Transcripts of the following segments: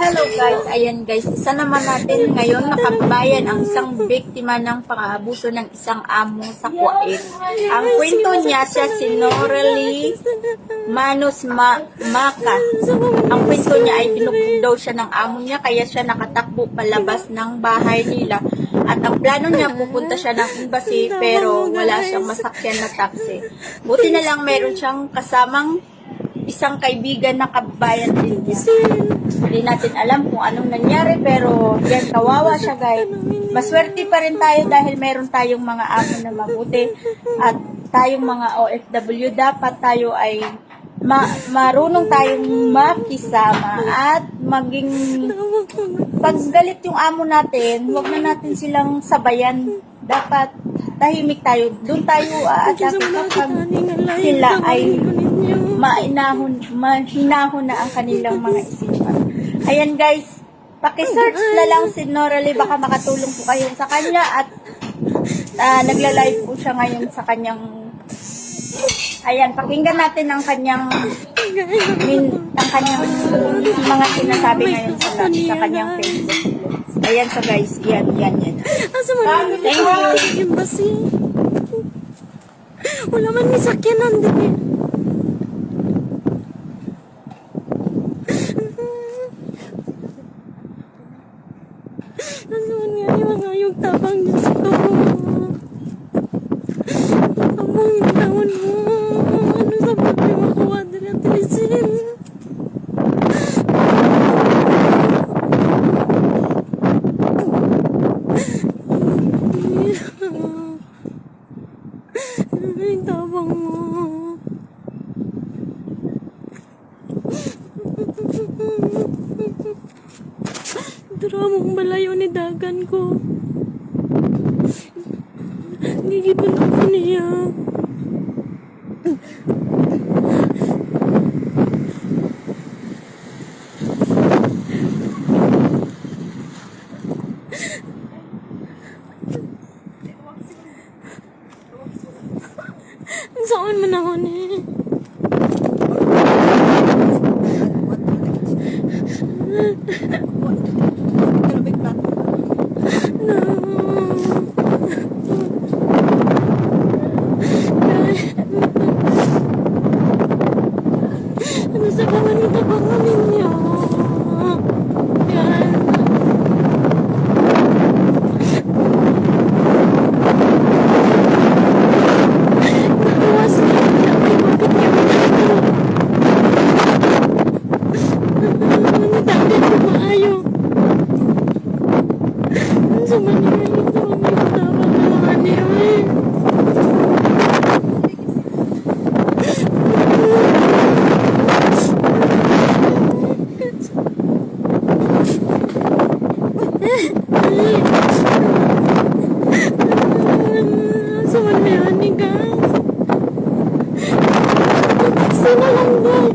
Hello guys, ayan guys, isa naman natin ngayon nakabayan ang isang biktima ng pang-aabuso ng isang amo sa Kuwait. Ang kwento niya siya si Norely Manos Ma Maka. Ang kwento niya ay binugbog daw siya ng amo niya kaya siya nakatakbo palabas ng bahay nila. At ang plano niya pupunta siya ng embassy pero wala siyang masakyan na taxi. Buti na lang meron siyang kasamang isang kaibigan na kabayan din niya. Hindi natin alam kung anong nangyari pero yan, kawawa siya guys. Maswerte pa rin tayo dahil meron tayong mga amo na mabuti at tayong mga OFW dapat tayo ay ma- marunong tayong makisama at maging pag galit yung amo natin, huwag na natin silang sabayan. Dapat tahimik tayo. Doon tayo aatake kapag sila ay mainahon, mahinahon na ang kanilang mga isipan. Ayan guys, pakisearch na lang si Noraly, baka makatulong po kayo sa kanya at ah, nagla-live po siya ngayon sa kanyang Ayan, pakinggan natin ang kanyang min, ang kanyang mga sinasabi ngayon sa, sa kanyang Facebook. Ayan so guys, yan, yan, yan. Asa man Thank Thank you. Embassy. Wala man ni sakyanan din eh. Asa man nga yung mga yung tabang niya sa kamo. Tabang yung taon mo. Ano sa mga yung makuha din ang tilisin. Ay, tabang mo. Dramong malayo ni dagan ko. Gigipin ako niya. Saan man ako ni? Ano sa kaman ito pa ninyo? Yan. Nakuwas niya. Ay, bakit niya ito? Nagdagdag ko maayo. Ang sama niya ito. May katawa na mga niya eh. Sama niya ni guys. Sino lang guys?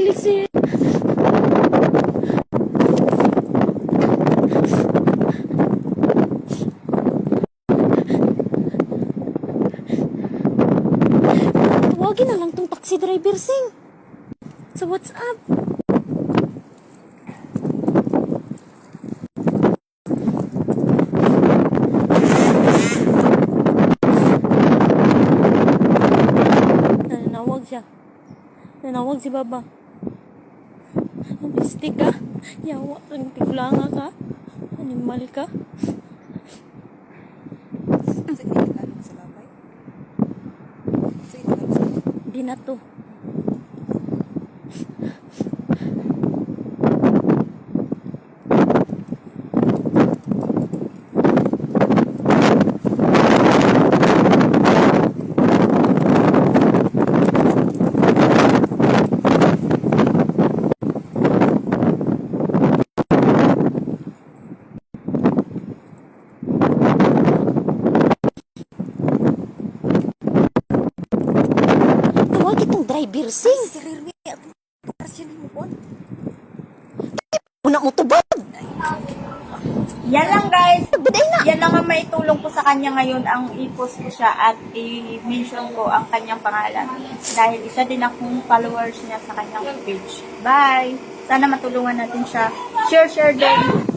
Mga Tilisin. Tawagin na lang tong taxi driver sing. Sa WhatsApp. Nanawag siya. Nanawag si Baba. Bistik ka? Yawa, ang tiglanga ka? Animal ka? Di na to. Piercing. Si Rirmi, ako. Parasyon mo po. Una mo tubag. Yan lang guys. Na. Yan lang ang maitulong ko sa kanya ngayon ang i-post ko siya at i-mention ko ang kanyang pangalan. Dahil isa din akong followers niya sa kanyang page. Bye! Sana matulungan natin siya. Share, share din.